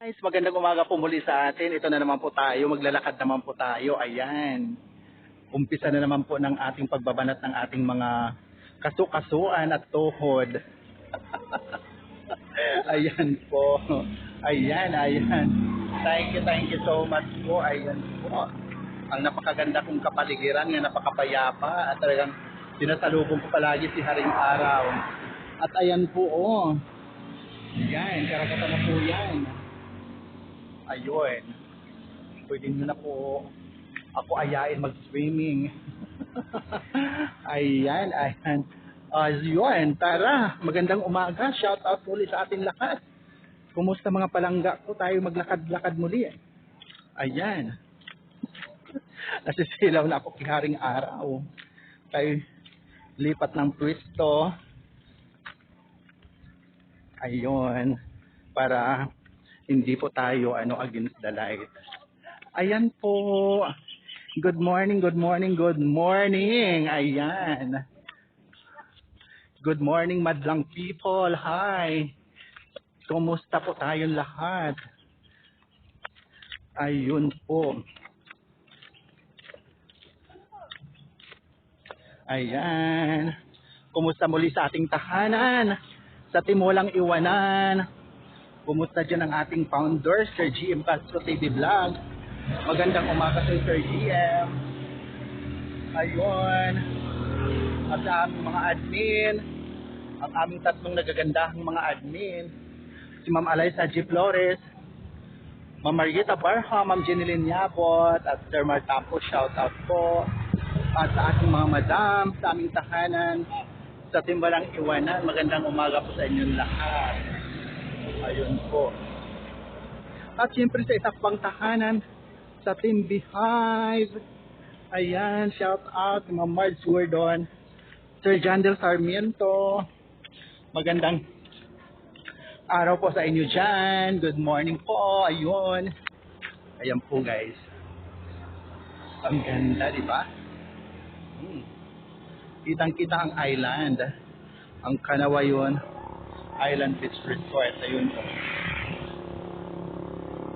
Guys, magandang umaga po muli sa atin. Ito na naman po tayo. Maglalakad naman po tayo. Ayan. Umpisa na naman po ng ating pagbabanat ng ating mga kasukasuan at tuhod. ayan po. Ayan, ayan. Thank you, thank you so much po. Ayan po. Ang napakaganda kong kapaligiran, nga napakapayapa at talagang sinasalubong ko palagi si Haring Araw. At ayan po, oh. Yan, karagatan na po yan. Ayun. Pwede nyo na po ako ayain mag-swimming. ayan, ayan. Ayun, tara. Magandang umaga. Shout out muli sa ating lahat. Kumusta mga palangga ko? Tayo maglakad-lakad muli. Ayan. Nasisilaw na ako kay Haring Araw. Tayo lipat ng pwesto. Ayun. Para hindi po tayo ano against the light. Ayan po. Good morning, good morning, good morning. Ayan. Good morning, madlang people. Hi. Kumusta po tayong lahat? Ayun po. Ayan. Kumusta muli sa ating tahanan? Sa timulang iwanan? Kumusta dyan ang ating founder, Sir GM Castro TV Vlog? Magandang umaga sa Sir GM. Ayun. At sa aming mga admin, ang aming tatlong nagagandahang mga admin, si Ma'am Alaysa G. Flores, Ma'am Margita Barha, Ma'am Jeneline Yabot, at Sir Martapo, shout out po. At sa ating mga madam, sa aming tahanan, sa timbalang iwanan, magandang umaga po sa inyong lahat. Ayun po. At siyempre sa isa pang tahanan, sa Team Behive. Ayan, shout out mga Marge Gordon. Sir Jandel Sarmiento. Magandang araw po sa inyo dyan. Good morning po. Ayun. Ayan po guys. Ang ganda, di ba? Hmm. Kitang-kita ang island. Ang Kanawayon Island Beach Resort. Ayun po.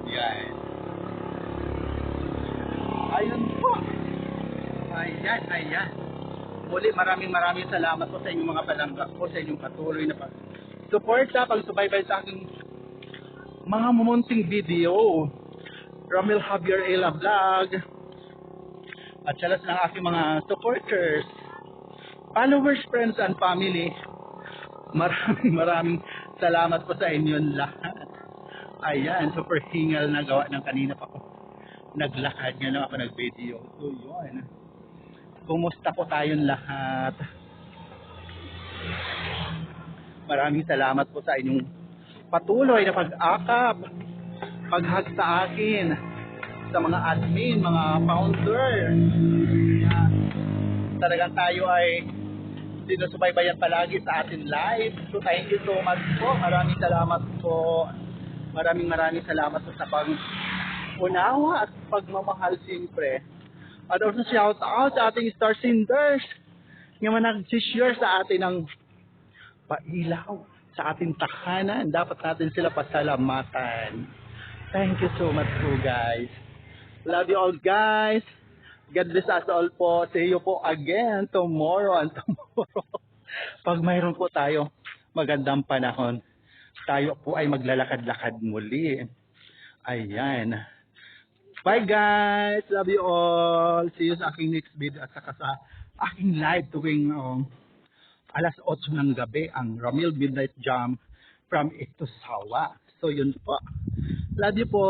Yan. Ayun po. Ayan, ayan. Muli, maraming maraming salamat po sa inyong mga palangga po, sa inyong patuloy na pag suporta, pagsubaybay sa aking mga mumunting video. Ramil Javier Ela Vlog. At sa lahat ng aking mga supporters, followers, friends, and family. Maraming maraming salamat po sa inyong lahat. Ayan, super hingal na gawa ng kanina pa ko. Naglakad nga lang ako nag-video. So, yun. Kumusta po tayong lahat? Maraming salamat po sa inyong patuloy na pag-akap, paghag sa akin, sa mga admin, mga founder. Talagang tayo ay sinusubaybayan palagi sa atin live. So thank you so much po. Maraming salamat po. Maraming maraming salamat po sa pag unawa at pagmamahal siyempre. At also shout out sa ating star senders nga nag-share sa atin ng pailaw sa ating tahanan. Dapat natin sila pasalamatan. Thank you so much po guys. Love you all guys. God bless us all po. See you po again tomorrow and tomorrow. Pag mayroon po tayo magandang panahon, tayo po ay maglalakad-lakad muli. Ayan. Bye guys! Love you all! See you sa aking next video at saka sa aking live tuwing um, alas 8 ng gabi ang Ramil Midnight Jam from Ito Sawa. So yun po. Love you po!